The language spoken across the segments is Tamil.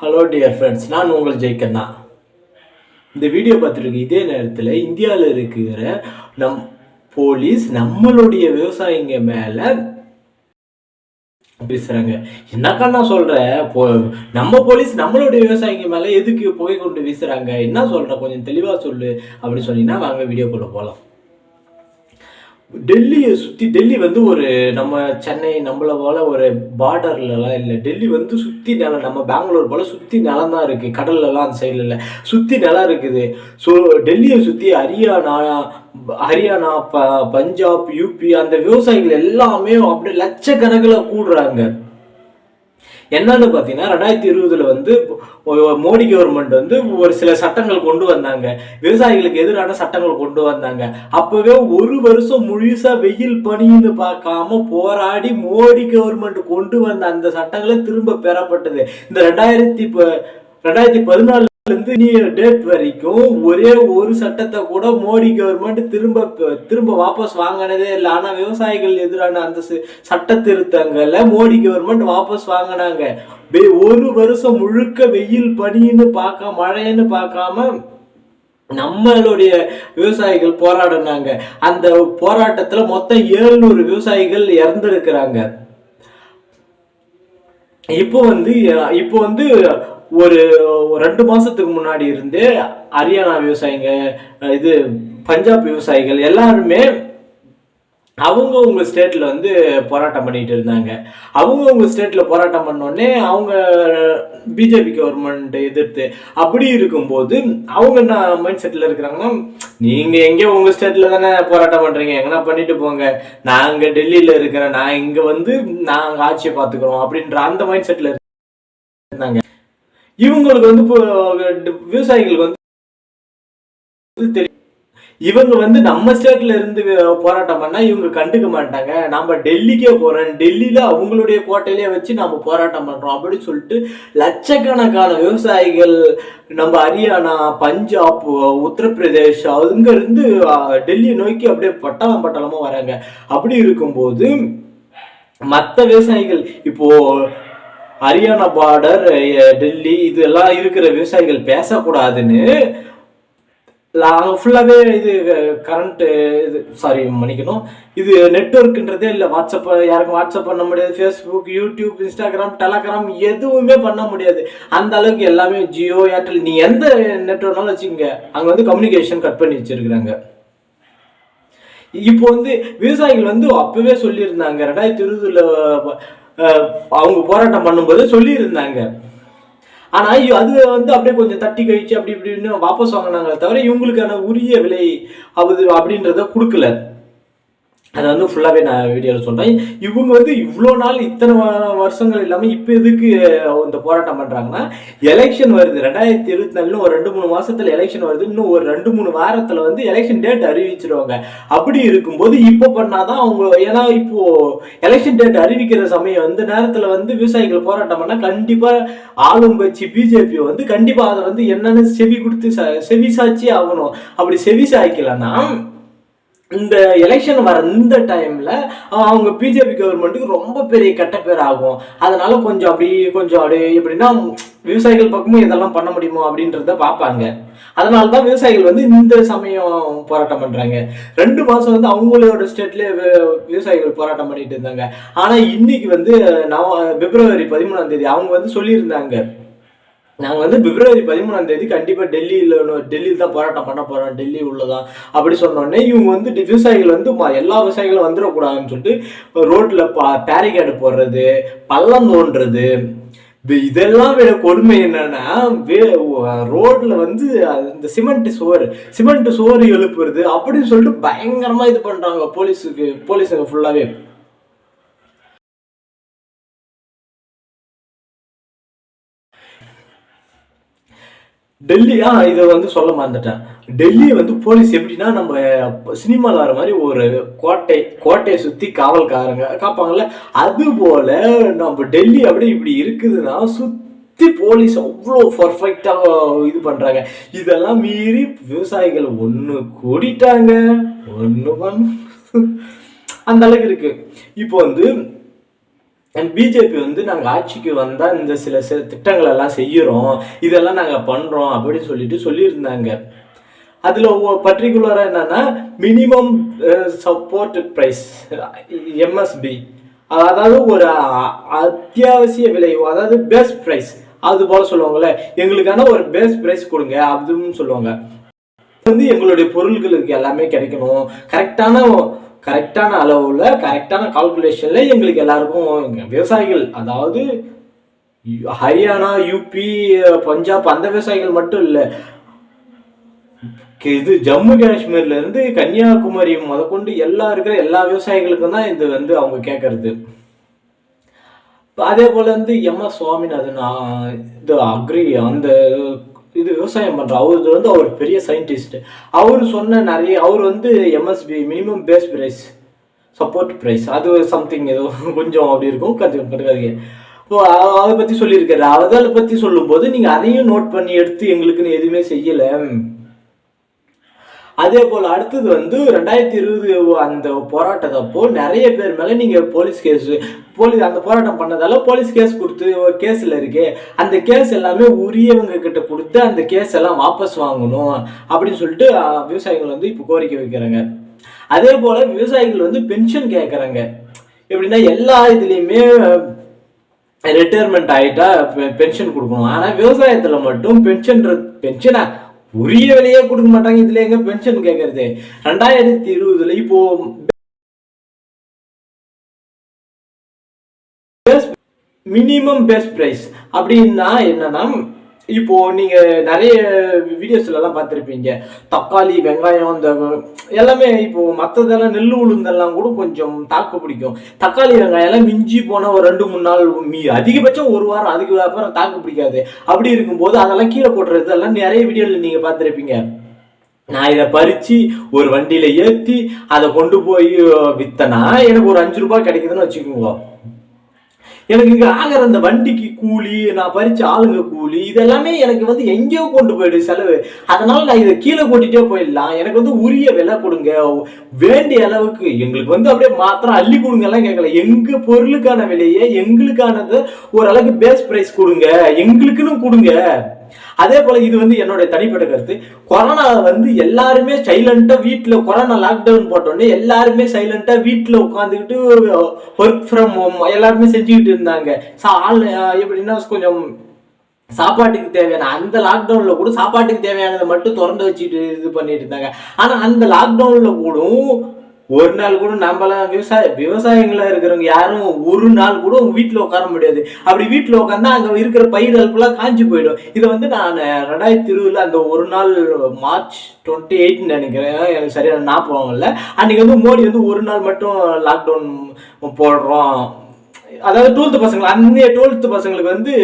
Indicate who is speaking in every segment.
Speaker 1: ஹலோ டியர் ஃப்ரெண்ட்ஸ் நான் உங்கள் ஜெய்கண்ணா. இந்த வீடியோ பார்த்துருக்கு இதே நேரத்தில் இந்தியாவில் இருக்கிற நம் போலீஸ் நம்மளுடைய விவசாயிங்க மேலே பேசுகிறாங்க என்னக்கா நான் சொல்கிறேன் போ நம்ம போலீஸ் நம்மளுடைய விவசாயிங்க மேலே எதுக்கு புகை கொண்டு வீசுகிறாங்க என்ன சொல்கிறேன் கொஞ்சம் தெளிவாக சொல்லு அப்படின்னு சொன்னீங்கன்னா வாங்க வீடியோக்குள்ளே போகலாம் டெல்லியை சுற்றி டெல்லி வந்து ஒரு நம்ம சென்னை நம்மள போல ஒரு பார்டர்லலாம் இல்லை. டெல்லி வந்து சுற்றி நிலம் நம்ம பெங்களூர் போல் சுற்றி நிலம் தான் இருக்குது கடல்லலாம் அந்த சைடில் இல்லை. சுற்றி நிலம் இருக்குது. ஸோ டெல்லியை சுற்றி ஹரியானா ஹரியானா ப பஞ்சாப் யூபி அந்த விவசாயிகள் எல்லாமே அப்படியே லட்சக்கணக்கில் கூடுறாங்க. என்னன்னு பார்த்தீங்கன்னா ரெண்டாயிரத்தி இருபதுல வந்து மோடி கவர்மெண்ட் வந்து ஒரு சில சட்டங்கள் கொண்டு வந்தாங்க. விவசாயிகளுக்கு எதிரான சட்டங்கள் கொண்டு வந்தாங்க. அப்பவே ஒரு வருஷம் முழுசா வெயில் பனின்னு பார்க்காம போராடி மோடி கவர்மெண்ட் கொண்டு வந்த அந்த சட்டங்களை திரும்ப பெறப்பட்டது. இந்த ரெண்டாயிரத்தி ப- ரெண்டாயிரத்தி பதினாலு டேட் வரைக்கும் ஒரே ஒரு சட்டத்தை கூட மோடி கவர்மெண்ட் திரும்ப திரும்ப வாபஸ் வாங்கினதே இல்லை. ஆனா விவசாயிகள் எதிரான அந்த ச- சட்ட திருத்தங்களை மோடி கவர்மெண்ட் வாபஸ் வாங்கினாங்க. ஒரு வருஷம் முழுக்க வெயில் பனின்னு பார்க்க மழைன்னு பார்க்காம நம்மளுடைய விவசாயிகள் போராடினாங்க. அந்த போராட்டத்துல மொத்தம் ஏழ்நூறு விவசாயிகள் இறந்துருக்கிறாங்க. இப்போ வந்து இப்போ வந்து ஒரு ரெண்டு மாசத்துக்கு முன்னாடி இருந்து ஹரியானா விவசாயிங்க இது பஞ்சாப் விவசாயிகள் எல்லாருமே அவங்க உங்க ஸ்டேட்டில் வந்து போராட்டம் பண்ணிகிட்டு இருந்தாங்க. அவங்க உங்க ஸ்டேட்டில் போராட்டம் பண்ணோடனே அவங்க பிஜேபி கவர்மெண்ட் எதிர்த்து அப்படி இருக்கும்போது அவங்க என்ன மைண்ட் செட்டில் இருக்கிறாங்கன்னா நீங்கள் எங்கே உங்கள் ஸ்டேட்டில் தானே போராட்டம் பண்ணுறீங்க எங்கன்னா பண்ணிட்டு போங்க. நாங்கள் டெல்லியில் இருக்கிறேன் நான் இங்கே வந்து நாங்கள் ஆட்சியை பார்த்துக்குறோம் அப்படின்ற அந்த மைண்ட் செட்டில் இருந்தாங்க. இவங்களுக்கு வந்து விவசாயிகளுக்கு வந்து தெரியும். இவங்க வந்து நம்ம ஸ்டேட்ல இருந்து போராட்டம் பண்ணா இவங்க கண்டுக்க மாட்டாங்க. நம்ம டெல்லிக்கே போறோம். டெல்லியில அவங்களுடைய கோட்டையிலே வச்சு நம்ம போராட்டம் பண்றோம் அப்படின்னு சொல்லிட்டு லட்சக்கணக்கான விவசாயிகள் நம்ம ஹரியானா பஞ்சாப் உத்தரப்பிரதேஷ் அங்க இருந்து அஹ், டெல்லியை நோக்கி அப்படியே பட்டாளம் பட்டாளமா வராங்க. அப்படி இருக்கும்போது மற்ற விவசாயிகள் இப்போ ஹரியானா பார்டர் டெல்லி இதெல்லாம் இருக்கிற விவசாயிகள் பேசக்கூடாதுன்னு நாங்கள் ஃபுல்லாகவே இது கரண்ட்டு இது சாரி மன்னிக்கணும். இது நெட்ஒர்க்குன்றதே இல்லை வாட்ஸ்அப் யாருக்கும் வாட்ஸ்அப் பண்ண முடியாது ஃபேஸ்புக் யூடியூப் இன்ஸ்டாகிராம் டெலகிராம் எதுவுமே பண்ண முடியாது. அந்த அளவுக்கு எல்லாமே ஜியோ ஏர்டெல் நீ எந்த நெட்ஒர்க்னாலும் வச்சுக்கோங்க. அங்கே வந்து கம்யூனிகேஷன் கட் பண்ணி வச்சிருக்கிறாங்க. இப்போ வந்து விவசாயிகள் வந்து அப்பவே சொல்லியிருந்தாங்க ரெண்டாயிரத்தி இருபதுல அவங்க போராட்டம் பண்ணும்போது சொல்லியிருந்தாங்க. ஆனா ஐயோ அது வந்து அப்படியே கொஞ்சம் தட்டி கழிச்சு அப்படி இப்படின்னு வாபஸ் வாங்கினாங்களே தவிர இவங்களுக்கான உரிய விலை அது அப்படின்றத கொடுக்கல. அதை வந்து ஃபுல்லாகவே நான் வீடியோவில் சொல்கிறேன் இவங்க வந்து இவ்வளோ நாள் இத்தனை வருஷங்கள் இல்லாமல் இப்போ எதுக்கு இந்த போராட்டம் பண்ணுறாங்கன்னா எலெக்ஷன் வருது. ரெண்டாயிரத்தி இருபத்தி நாலுன்னு ஒரு ரெண்டு மூணு மாதத்தில் எலெக்ஷன் வருது. இன்னும் ஒரு ரெண்டு மூணு வாரத்தில் வந்து எலெக்ஷன் டேட் அறிவிச்சிருவாங்க. அப்படி இருக்கும்போது இப்போ பண்ணால் தான் அவங்க ஏன்னா இப்போது எலெக்ஷன் டேட் அறிவிக்கிற சமயம் வந்து நேரத்தில் வந்து விவசாயிகள் போராட்டம் பண்ணால் கண்டிப்பாக ஆளும் கட்சி பிஜேபி வந்து கண்டிப்பாக அதை வந்து என்னென்னு செவி கொடுத்து செவி சாட்சி ஆகணும். அப்படி செவி சாய்க்கலன்னா இந்த எலெக்ஷன் வர இந்த டைமில் அவங்க பிஜேபி கவர்மெண்ட்டுக்கு ரொம்ப பெரிய கெட்ட பேர் ஆகும். அதனால கொஞ்சம் அப்படி கொஞ்சம் அப்படி எப்படின்னா விவசாயிகள் பக்கமும் இதெல்லாம் பண்ண முடியுமோ அப்படின்றத பார்ப்பாங்க. அதனால தான் விவசாயிகள் வந்து இந்த சமயம் போராட்டம் பண்ணுறாங்க ரெண்டு மாதம் வந்து அவங்களோட ஸ்டேட்லேயே விவசாயிகள் போராட்டம் பண்ணிட்டு இருந்தாங்க. ஆனால் இன்னைக்கு வந்து நவ பிப்ரவரி பதிமூணாம் தேதி அவங்க வந்து சொல்லியிருந்தாங்க. நாங்கள் வந்து பிப்ரவரி பதிமூணாம் தேதி கண்டிப்பாக டெல்லியில் டெல்லியில் தான் போராட்டம் பண்ண போகிறோம் டெல்லி உள்ளதான் அப்படி சொன்னோடனே இவங்க வந்து விவசாயிகள் வந்து எல்லா விவசாயிகளும் வந்துடக்கூடாதுன்னு சொல்லிட்டு ரோட்டில் பா பேரிகேடு போடுறது பள்ளம் தோன்றது இதெல்லாம் விட கொடுமை என்னன்னா ரோட்ல வந்து இந்த சிமெண்ட் சுவர் சிமெண்ட் சுவர் எழுப்புறது அப்படின்னு சொல்லிட்டு பயங்கரமா இது பண்றாங்க போலீஸுக்கு போலீஸுங்க ஃபுல்லாவே டெல்லி ஆ இதை வந்து சொல்ல மறந்துட்டேன். டெல்லி வந்து போலீஸ் எப்படின்னா நம்ம சினிமாவில் வர மாதிரி ஒரு கோட்டை கோட்டையை சுற்றி காவல்காரங்க காப்பாங்கல்ல? அது போல நம்ம டெல்லி அப்படியே இப்படி இருக்குதுன்னா சுற்றி போலீஸ் அவ்வளோ பர்ஃபெக்டாக இது பண்ணுறாங்க இதெல்லாம் மீறி விவசாயிகள் ஒன்று கூடிட்டாங்க. ஒன்று பண்ண. அந்த அளவுக்கு இருக்கு. இப்போ வந்து பிஜேபி வந்து நாங்கள் ஆட்சிக்கு வந்தால் இந்த சில சில திட்டங்கள் எல்லாம் செய்கிறோம் இதெல்லாம் நாங்கள் பண்ணுறோம் அப்படின்னு சொல்லிட்டு சொல்லியிருந்தாங்க. அதில் பர்டிகுலராக என்னன்னா மினிமம் சப்போர்ட் ப்ரைஸ் எம்எஸ்பி அதாவது ஒரு அத்தியாவசிய விலை அதாவது பெஸ்ட் ப்ரைஸ் அது போல சொல்லுவாங்கள்ல எங்களுக்கான ஒரு பெஸ்ட் ப்ரைஸ் கொடுங்க அப்படின்னு சொல்லுவாங்க. வந்து எங்களுடைய பொருள்களுக்கு எல்லாமே கிடைக்கணும். கரெக்டான கரெக்டான அளவில் கரெக்டான கால்குலேஷனில் எங்களுக்கு எல்லாருக்கும் விவசாயிகள் அதாவது ஹரியானா யூபி பஞ்சாப் அந்த விவசாயிகள் மட்டும் இல்லை. இது ஜம்மு காஷ்மீர்லேருந்து கன்னியாகுமரி முதற்கொண்டு எல்லா இருக்கிற எல்லா விவசாயிகளுக்கும் தான் இது வந்து அவங்க கேட்கறது அதே போல் வந்து எம் எஸ் சுவாமிநாதன் இது அக்ரி அந்த இது விவசாயம் பண்ற அவர் வந்து அவர் பெரிய சயின்டிஸ்ட் அவர் சொன்ன நிறைய அவர் வந்து MSP minimum base price support price அது சம்திங் ஏதோ கொஞ்சம் அப்படி இருக்கும். கொஞ்சம் கட்டுக்காதீங்க. இப்போ அதை பற்றி சொல்லியிருக்காரு. அதை பற்றி சொல்லும்போது நீங்கள் அதையும் நோட் பண்ணி எடுத்து எங்களுக்குன்னு எதுவுமே செய்யலை. அதே போல் அடுத்தது வந்து ரெண்டாயிரத்தி இருபது அந்த போராட்டத்தப்போ நிறைய பேர் மேலே நீங்கள் போலீஸ் கேஸ் போலீஸ் அந்த போராட்டம் பண்ணதால போலீஸ் கேஸ் கொடுத்து கேஸில் இருக்கு. அந்த கேஸ் எல்லாமே உரியவங்க கிட்ட கொடுத்து அந்த கேஸ் எல்லாம் வாபஸ் வாங்கணும் அப்படின்னு சொல்லிட்டு விவசாயிகள் வந்து இப்போ கோரிக்கை வைக்கிறாங்க. அதே போல் விவசாயிகள் வந்து பென்ஷன் கேட்குறாங்க எப்படின்னா எல்லா இதுலேயுமே ரிட்டையர்மெண்ட் ஆகிட்டா பென்ஷன் கொடுக்கணும். ஆனால் விவசாயத்தில் மட்டும் பென்ஷன் பென்ஷனா உரிய விலையே கொடுக்க மாட்டாங்க. இதுல எங்க பென்ஷன் கேட்கறது ரெண்டாயிரத்தி இருபதுல இப்போ மினிமம் பெஸ்ட் பிரைஸ் அப்படின்னா என்னன்னா இப்போ நீங்க நிறைய வீடியோஸ்ல எல்லாம் பார்த்துருப்பீங்க. தக்காளி வெங்காயம் இந்த எல்லாமே இப்போ மற்றதெல்லாம் நெல் உளுந்தெல்லாம் கூட கொஞ்சம் தாக்கு பிடிக்கும். தக்காளி வெங்காயம் எல்லாம் மிஞ்சி போன ஒரு ரெண்டு மூணு நாள் மீ அதிகபட்சம் ஒரு வாரம் அதுக்கு அப்புறம் தாக்கு பிடிக்காது. அப்படி இருக்கும்போது அதெல்லாம் கீழே கொட்டுறது எல்லாம் நிறைய வீடியோவில் நீங்க பார்த்துருப்பீங்க. நான் இதை பறித்து ஒரு வண்டியில் ஏற்றி அதை கொண்டு போய் விற்றனா எனக்கு ஒரு அஞ்சு ரூபாய் கிடைக்குதுன்னு வச்சுக்கோங்க. எனக்கு இங்கே ஆகிற அந்த வண்டிக்கு கூலி நான் பறிச்ச ஆளுங்க கூலி இதெல்லாமே எனக்கு வந்து எங்கேயோ கொண்டு போயிடு செலவு. அதனால நான் இதை கீழே கொட்டிட்டே போயிடலாம். எனக்கு வந்து உரிய விலை கொடுங்க. வேண்டிய அளவுக்கு எங்களுக்கு வந்து அப்படியே மாத்திரம் அள்ளி கொடுங்க எல்லாம் கேட்கல எங்க பொருளுக்கான விலையை எங்களுக்கானது ஓரளவுக்கு பேஸ் ப்ரைஸ் கொடுங்க. எங்களுக்குன்னு கொடுங்க. அதே போல் இது வந்து என்னுடைய தனிப்பட்ட கருத்து. கொரோனா வந்து எல்லாருமே சைலண்ட்டாக வீட்டில் கொரோனா லாக்டவுன் போட்டோடனே எல்லாருமே சைலண்ட்டாக வீட்டில் உட்காந்துக்கிட்டு ஒர்க் ஃப்ரம் ஹோம் எல்லாருமே செஞ்சுக்கிட்டு இருந்தாங்க. சா- ஆள் எப்படின்னா கொஞ்சம் சாப்பாட்டுக்கு தேவையான அந்த லாக்டவுனில் கூட சாப்பாட்டுக்கு தேவையானதை மட்டும் திறந்து வச்சுட்டு இது பண்ணிட்டு இருந்தாங்க. ஆனால் அந்த லாக்டவுனில் கூட ஒரு நாள் கூட நம்மளாம் விவசாய விவசாயிகளா இருக்கிறவங்க யாரும் ஒரு நாள் கூட உங்க வீட்டுல உட்கார முடியாது. அப்படி வீட்டுல உட்காந்தா அங்க இருக்கிற பயிர்கள் ஃபுல்லா காஞ்சி போயிடும். இதை வந்து நான் ரெண்டாயிரத்தி இருபதுல அந்த ஒரு நாள் மார்ச் டுவெண்ட்டி எயிட்னு நினைக்கிறேன். எனக்கு சரியான ஞாபகம் இல்லை அன்னைக்கு வந்து மோடி வந்து ஒரு நாள் மட்டும் லாக்டவுன் போடுறோம். அதாவது டுவெல்த்து பசங்க அன்றைய டுவெல்த்து பசங்களுக்கு வந்து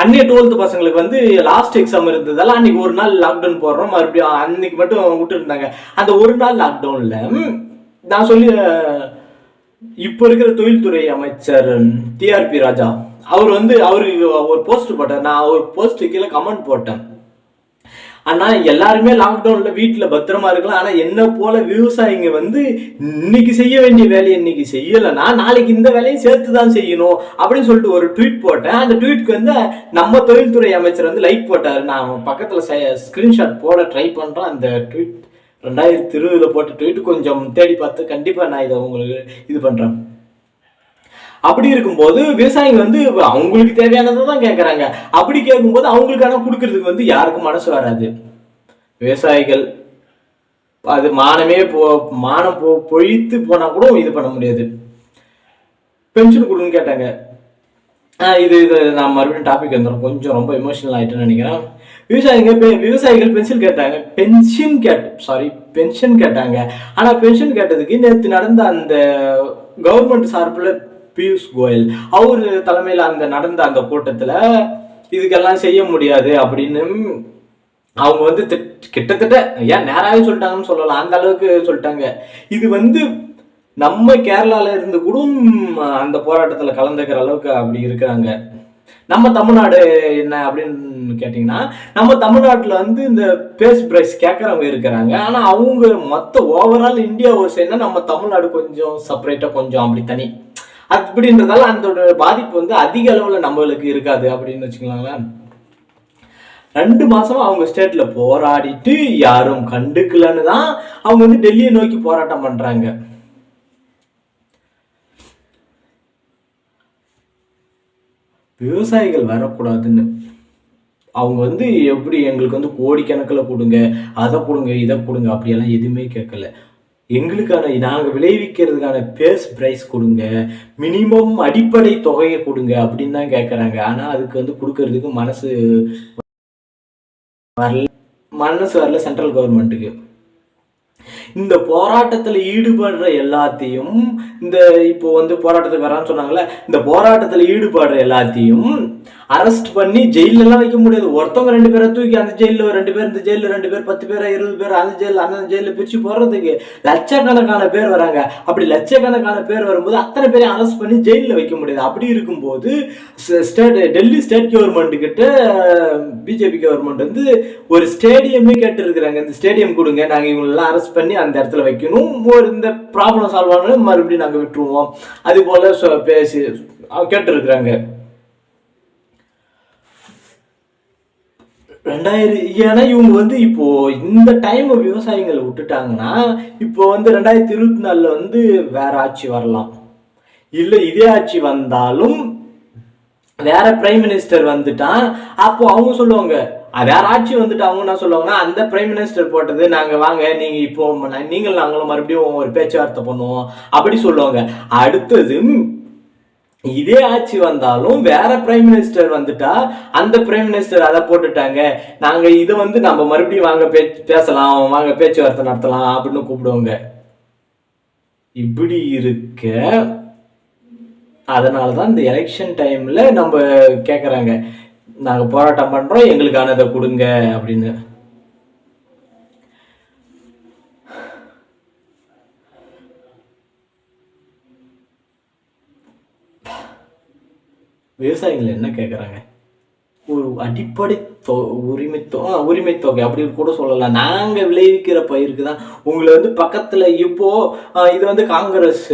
Speaker 1: அன்னைய டுவெல்த்து பசங்களுக்கு வந்து லாஸ்ட் எக்ஸாம் இருந்ததால அன்னைக்கு ஒரு நாள் லாக்டவுன் போடுறோம். மறுபடியும் அன்னைக்கு மட்டும் விட்டு இருந்தாங்க அந்த ஒரு நாள் லாக்டவுனில் நான் சொல்லி இப்போ இருக்கிற தொழில்துறை அமைச்சர் டிஆர்பி ராஜா அவர் வந்து அவருக்கு ஒரு போஸ்ட் போட்டார். நான் ஒரு போஸ்ட்டு கீழே கமெண்ட் போட்டேன். ஆனால் எல்லாருமே லாக்டவுனில் வீட்டில் பத்திரமா இருக்கலாம். ஆனால் என்ன போல விவசாயிங்க வந்து இன்னைக்கு செய்ய வேண்டிய வேலையை இன்னைக்கு செய்யலைன்னா நாளைக்கு இந்த வேலையும் சேர்த்து தான் செய்யணும் அப்படின்னு சொல்லிட்டு ஒரு ட்வீட் போட்டேன். அந்த ட்வீட்க்கு வந்து நம்ம தொழில்துறை அமைச்சர் வந்து லைக் போட்டார். நான் பக்கத்தில் ஸ்கிரீன்ஷாட் போட ட்ரை பண்ணுறேன் அந்த ட்வீட் ரெண்டாயிரத்தி இருபதுல போட்ட ட்வீட் கொஞ்சம் தேடி பார்த்து கண்டிப்பாக நான் இதை உங்களுக்கு இது பண்ணுறேன் அப்படி இருக்கும்போது விவசாயிங்க வந்து அவங்களுக்கு தேவையானதை தான் கேட்குறாங்க அப்படி கேட்கும்போது அவங்களுக்கான கொடுக்கறதுக்கு வந்து யாருக்கும் மனசு வராது. விவசாயிகள் அது மானமே போ மானம் போ பொழித்து போனால் கூட இது பண்ண முடியாது. பென்ஷன் கொடுன்னு கேட்டாங்க. இது இது நான் மறுபடியும் டாபிக் வந்துடும் கொஞ்சம் ரொம்ப எமோஷனல் ஆகிட்டேன்னு நினைக்கிறேன். விவசாயிங்க பெ- விவசாயிகள் பென்ஷன் கேட்டாங்க. பென்ஷன் கேட் சாரி பென்ஷன் கேட்டாங்க. ஆனால் பென்ஷன் கேட்டதுக்கு நேற்று நடந்த அந்த கவர்மெண்ட் சார்பில் பியூஷ் கோயல். அவர் தலைமையில் அந்த நடந்த அந்த கூட்டத்தில் இதுக்கெல்லாம் செய்ய முடியாது அப்படின்னு அவங்க வந்து கிட்டத்தட்ட ஏன் நேராகவே சொல்லிட்டாங்கன்னு சொல்லலாம் அந்த அளவுக்கு சொல்லிட்டாங்க. இது வந்து நம்ம கேரளாவில் இருந்து கூட அந்த போராட்டத்தில் கலந்துக்கிற அளவுக்கு அப்படி இருக்கிறாங்க. நம்ம தமிழ்நாடு என்ன அப்படின்னு கேட்டிங்கன்னா நம்ம தமிழ்நாட்டில் வந்து இந்த பேஸ் பிரைஸ் கேட்குறவங்க இருக்கிறாங்க. ஆனால் அவங்க மொத்த ஓவரால் இந்தியா ஒரு சேர்ந்தா நம்ம தமிழ்நாடு கொஞ்சம் செப்பரேட்டாக கொஞ்சம் அப்படி தனி. அப்படின்றதால அந்த பாதிப்பு வந்து அதிக அளவில் நம்மளுக்கு இருக்காது அப்படின்னு வச்சுக்கலாங்களேன் ரெண்டு மாசமா அவங்க ஸ்டேட்ல போராடிட்டு யாரும் கண்டுக்கலன்னு தான் அவங்க வந்து டெல்லியை நோக்கி போராட்டம் பண்றாங்க. விவசாயிகள் வரக்கூடாதுன்னு. அவங்க வந்து எப்படி எங்களுக்கு வந்து கோடிக்கணக்கில் கொடுங்க அதை கொடுங்க இதை கொடுங்க அப்படியெல்லாம் எதுவுமே கேட்கல. எங்களுக்கான நாங்கள் விளைவிக்கிறதுக்கான பேஸ் ப்ரைஸ் கொடுங்க. மினிமம் அடிப்படை தொகையை கொடுங்க அப்படின்னு தான் கேட்குறாங்க ஆனால் அதுக்கு வந்து கொடுக்கறதுக்கு மனசு வரல. மனசு வரல சென்ட்ரல் கவர்மெண்ட்டுக்கு இந்த போராட்டத்தில் ஈடுபடுற எல்லாத்தையும் இந்த இப்போ வந்து போராட்டத்துக்கு வரான்னு சொன்னாங்களே இந்த போராட்டத்தில் ஈடுபடுற எல்லாத்தையும் அரெஸ்ட் பண்ணி ஜெயிலெல்லாம் வைக்க முடியாது. ஒருத்தவங்க ரெண்டு பேரை தூக்கி அந்த ஜெயிலில் ரெண்டு பேர் இந்த ஜெயிலில் ரெண்டு பேர் பத்து பேர் இருபது பேர் அந்த ஜெயில் அந்த ஜெயிலில் பிரித்து போடுறதுக்கு லட்சக்கணக்கான பேர் வராங்க. அப்படி லட்சக்கணக்கான பேர் வரும்போது அத்தனை பேரையும் அரெஸ்ட் பண்ணி ஜெயிலில் வைக்க முடியாது. அப்படி இருக்கும்போது ஸ்டேட் டெல்லி ஸ்டேட் கவர்மெண்ட் கிட்ட பிஜேபி கவர்மெண்ட் வந்து ஒரு ஸ்டேடியமே கேட்டுருக்குறாங்க. இந்த ஸ்டேடியம் கொடுங்க நாங்கள் இவங்களெல்லாம் அரெஸ்ட் பண்ணி அந்த இடத்துல வைக்கணும். ஒரு இந்த ப்ராப்ளம் சால்வ் ஆனாலும் மறுபடியும் நாங்கள் விட்டுருவோம். அது போல் பேசி கேட்டுருக்குறாங்க. ரெண்டாயிரம் ஏன்னா இவங்க வந்து இப்போ இந்த டைம் விவசாயிகளை விட்டுட்டாங்கன்னா இப்போ வந்து ரெண்டாயிரத்தி இருபத்தி நாலில் வந்து வேற ஆட்சி வரலாம். இல்லை இதே ஆட்சி வந்தாலும் வேற பிரைம் மினிஸ்டர் வந்துட்டான். அப்போ அவங்க சொல்லுவாங்க வேற ஆட்சி வந்துட்டு அவங்க என்ன சொல்லுவாங்கன்னா அந்த பிரைம் மினிஸ்டர் போட்டது நாங்க வாங்க நீங்க இப்போ நீங்கள் நாங்களும் மறுபடியும் ஒரு பேச்சுவார்த்தை பண்ணுவோம் அப்படி சொல்லுவாங்க. அடுத்தது இதே ஆட்சி வந்தாலும் வேற பிரைம் மினிஸ்டர் வந்துட்டா அந்த பிரைம் மினிஸ்டர் அதை போட்டுட்டாங்க. நாங்க இதை வந்து நம்ம மறுபடியும் வாங்க பே பேசலாம் வாங்க பேச்சுவார்த்தை நடத்தலாம் அப்படின்னு கூப்பிடுவாங்க. இப்படி இருக்க அதனால தான் இந்த எலெக்ஷன் டைம்ல நம்ம கேட்குறாங்க நாங்கள் போராட்டம் பண்ணுறோம் எங்களுக்கானதை கொடுங்க அப்படின்னு. விவசாயிகள் என்ன கேட்குறாங்க ஒரு அடிப்படை தொ உரிமை தொ ஆ, உரிமை தொகை அப்படி கூட சொல்லலாம். நாங்கள் விளைவிக்கிற பயிருக்கு தான் உங்களை வந்து பக்கத்தில் இப்போது இது வந்து காங்கிரஸ்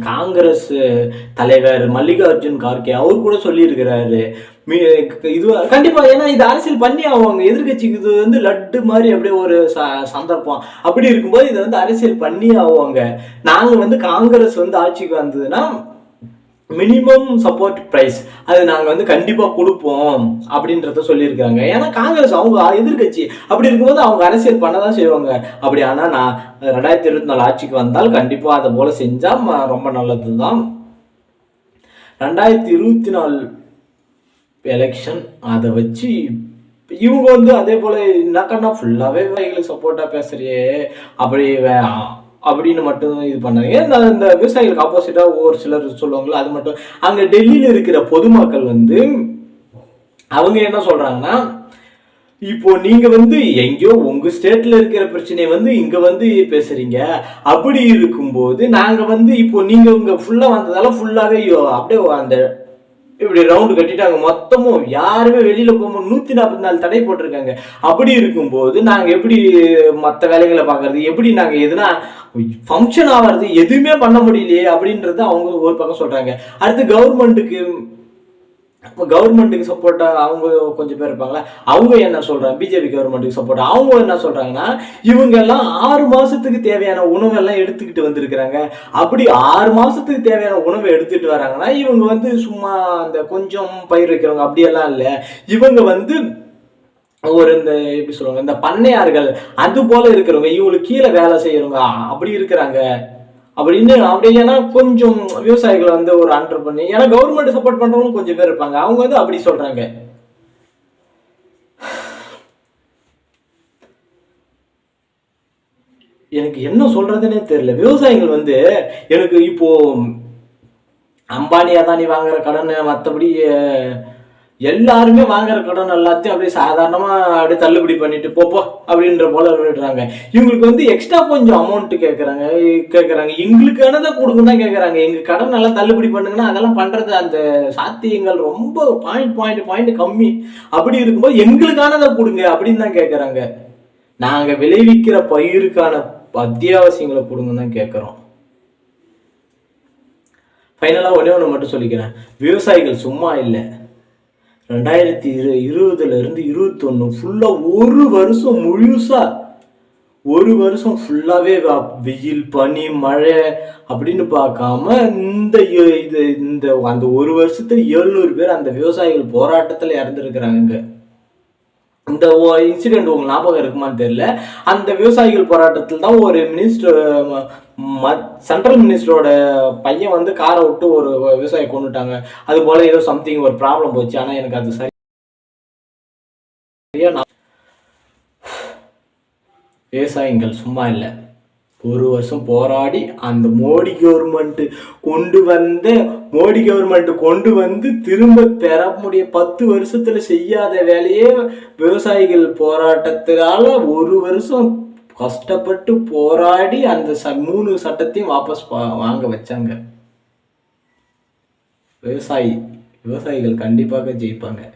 Speaker 1: காங்கிரஸ் தலைவர் மல்லிகார்ஜுன் கார்கே அவர் கூட சொல்லியிருக்கிறாரு. இது கண்டிப்பாக ஏன்னா இது அரசியல் பண்ணி ஆவாங்க. எதிர்கட்சிக்கு இது வந்து லட்டு மாதிரி அப்படியே ஒரு ச- சந்தர்ப்பம். அப்படி இருக்கும்போது இதை வந்து அரசியல் பண்ணி ஆவாங்க. நாங்கள் வந்து காங்கிரஸ் வந்து ஆட்சிக்கு வந்ததுன்னா மினிமம் சப்போர்ட் ப்ரைஸ் அது நாங்கள் வந்து கண்டிப்பாக கொடுப்போம் அப்படின்றத சொல்லியிருக்காங்க ஏன்னா காங்கிரஸ் அவங்க எதிர்க்கட்சி அப்படி இருக்கும்போது அவங்க அரசியல் பண்ண தான் செய்வாங்க. அப்படி ஆனால் நான் ரெண்டாயிரத்தி இருபத்தி நாலு ஆட்சிக்கு வந்தால் கண்டிப்பாக அதை போல் செஞ்சால் ரொம்ப நல்லது தான் ரெண்டாயிரத்தி இருபத்தி நாலு எலெக்ஷன் அதை வச்சு இவங்க வந்து அதே போல் என்னக்கண்ணா ஃபுல்லாகவே எங்களுக்கு சப்போர்ட்டாக பேசுறியே. அப்படி வே- அப்படின்னு மட்டும் இது பண்ணாங்க. இந்த இந்த விவசாயிகளுக்கு ஆப்போசிட்டாக ஒரு சிலர் சொல்லுவாங்களோ அது மட்டும். அங்கே டெல்லியில் இருக்கிற பொதுமக்கள் வந்து அவங்க என்ன சொல்கிறாங்கன்னா இப்போ நீங்க வந்து எங்கேயோ உங்க ஸ்டேட்ல இருக்கிற பிரச்சனையை வந்து இங்க வந்து பேசுறீங்க. அப்படி இருக்கும்போது நாங்க வந்து இப்போ நீங்க இங்க ஃபுல்லா வந்ததால ஃபுல்லாவே அப்படியே அந்த இப்படி ரவுண்டு கட்டிட்டாங்க. மொத்தமும் யாருமே வெளியில போகும்போது நூத்தி நாற்பத்தி நாலு தடை போட்டிருக்காங்க. அப்படி இருக்கும்போது நாங்க எப்படி மற்ற வேலைகளை பார்க்கறது? எப்படி நாங்க எதுனா ஃபங்க்ஷன் ஆகிறது எதுவுமே பண்ண முடியலையே அப்படின்றத அவங்க ஒரு பக்கம் சொல்கிறாங்க அடுத்து கவர்மெண்ட்டுக்கு இப்போ கவர்மெண்ட்டுக்கு சப்போர்ட்டாக அவங்க கொஞ்சம் பேர் இருப்பாங்களா அவங்க என்ன சொல்கிறாங்க பிஜேபி கவர்மெண்ட்டுக்கு சப்போர்ட் அவங்க என்ன சொல்கிறாங்கன்னா இவங்க எல்லாம் ஆறு மாதத்துக்கு தேவையான உணவெல்லாம் எடுத்துக்கிட்டு வந்திருக்கிறாங்க. அப்படி ஆறு மாதத்துக்கு தேவையான உணவை எடுத்துகிட்டு வராங்கன்னா இவங்க வந்து சும்மா அந்த கொஞ்சம் பயிர் வைக்கிறவங்க அப்படியெல்லாம் இல்லை. இவங்க வந்து ஒரு இந்த எப்படி சொல்லுவாங்க இந்த பண்ணையார்கள் அது போல இருக்கிறவங்க இவங்களுக்கு கீழே வேலை செய்யறவங்க அப்படி இருக்கிறாங்க. அப்படின்னு அப்படின்னா கொஞ்சம் விவசாயிகளை வந்து ஒரு அண்டர் பண்ணி ஏன்னா கவர்மெண்ட் சப்போர்ட் பண்றவங்களும் கொஞ்சம் பேர் இருப்பாங்க. அவங்க வந்து அப்படி சொல்றாங்க. எனக்கு என்ன சொல்றதுன்னே தெரியல. விவசாயிகள் வந்து எனக்கு இப்போ அம்பானி அதானி வாங்குற கடன் மற்றபடி எல்லாருமே வாங்குற கடன் எல்லாத்தையும் அப்படியே சாதாரணமா அப்படியே தள்ளுபடி பண்ணிட்டு போப்போ அப்படின்ற போல விடுறாங்க இவங்களுக்கு வந்து எக்ஸ்ட்ரா கொஞ்சம் அமௌண்ட் கேட்குறாங்க கேட்குறாங்க எங்களுக்கானதை கொடுங்க தான் கேட்குறாங்க எங்க கடன் எல்லாம் தள்ளுபடி பண்ணுங்கன்னா அதெல்லாம் பண்றது அந்த சாத்தியங்கள் ரொம்ப பாயிண்ட் பாயிண்ட் பாயிண்ட் கம்மி. அப்படி இருக்கும்போது எங்களுக்கானதை கொடுங்க அப்படின்னு தான் கேட்குறாங்க நாங்க விளைவிக்கிற பயிருக்கான அத்தியாவசியங்களை கொடுங்க தான் கேட்குறோம் ஃபைனலாக ஒன்றே ஒன்று மட்டும் சொல்லிக்கிறேன். விவசாயிகள் சும்மா இல்லை. ரெண்டாயிரத்தி இரு இருபதுலேருந்து இருபத்தொன்று ஃபுல்லாக ஒரு வருஷம் முழுசாக ஒரு வருஷம் ஃபுல்லாகவே வெயில் பனி மழை அப்படின்னு பார்க்காம இந்த இது இந்த அந்த ஒரு வருஷத்தில் எழுநூறு பேர் அந்த விவசாயிகள் போராட்டத்தில் இறந்துருக்குறாங்க. இந்த இன்சிடென்ட் உங்களுக்கு ஞாபகம் இருக்குமான்னு தெரியல. அந்த விவசாயிகள் போராட்டத்தில் தான் ஒரு மினிஸ்டர் சென்ட்ரல் மினிஸ்டரோட பையன் வந்து காரை விட்டு ஒரு விவசாயி கொண்டுட்டாங்க. அது போல ஏதோ சம்திங் ஒரு ப்ராப்ளம் போச்சு. ஆனால் எனக்கு அது சரியா நான் விவசாயிகள் சும்மா இல்லை. ஒரு வருஷம் போராடி அந்த மோடி கவர்மெண்ட்டு கொண்டு வந்த மோடி கவர்மெண்ட்டு கொண்டு வந்து திரும்ப பெற முடிய பத்து வருஷத்தில் செய்யாத வேலையே விவசாயிகள் போராட்டத்தினால ஒரு வருஷம் கஷ்டப்பட்டு போராடி அந்த ச மூணு சட்டத்தையும் வாபஸ் பா- வாங்க வச்சாங்க. விவசாயி விவசாயிகள் கண்டிப்பாக ஜெயிப்பாங்க.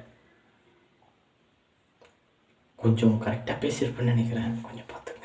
Speaker 1: கொஞ்சம் கரெக்டாக பேசியிருப்பேன்னு நினைக்கிறேன். கொஞ்சம் பார்த்து